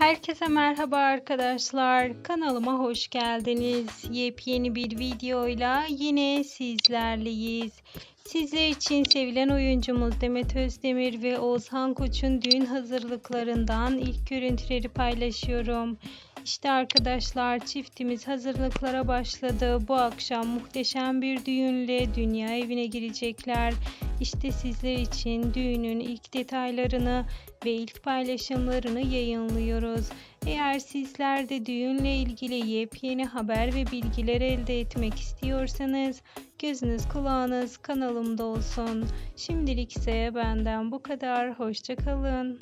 Herkese merhaba arkadaşlar. Kanalıma hoş geldiniz. Yepyeni bir videoyla yine sizlerleyiz. Sizler için sevilen oyuncumuz Demet Özdemir ve Oğuzhan Koç'un düğün hazırlıklarından ilk görüntüleri paylaşıyorum. İşte arkadaşlar çiftimiz hazırlıklara başladı. Bu akşam muhteşem bir düğünle dünya evine girecekler. İşte sizler için düğünün ilk detaylarını ve ilk paylaşımlarını yayınlıyoruz. Eğer sizler de düğünle ilgili yepyeni haber ve bilgiler elde etmek istiyorsanız gözünüz kulağınız kanalımda olsun. Şimdilik ise benden bu kadar. Hoşçakalın.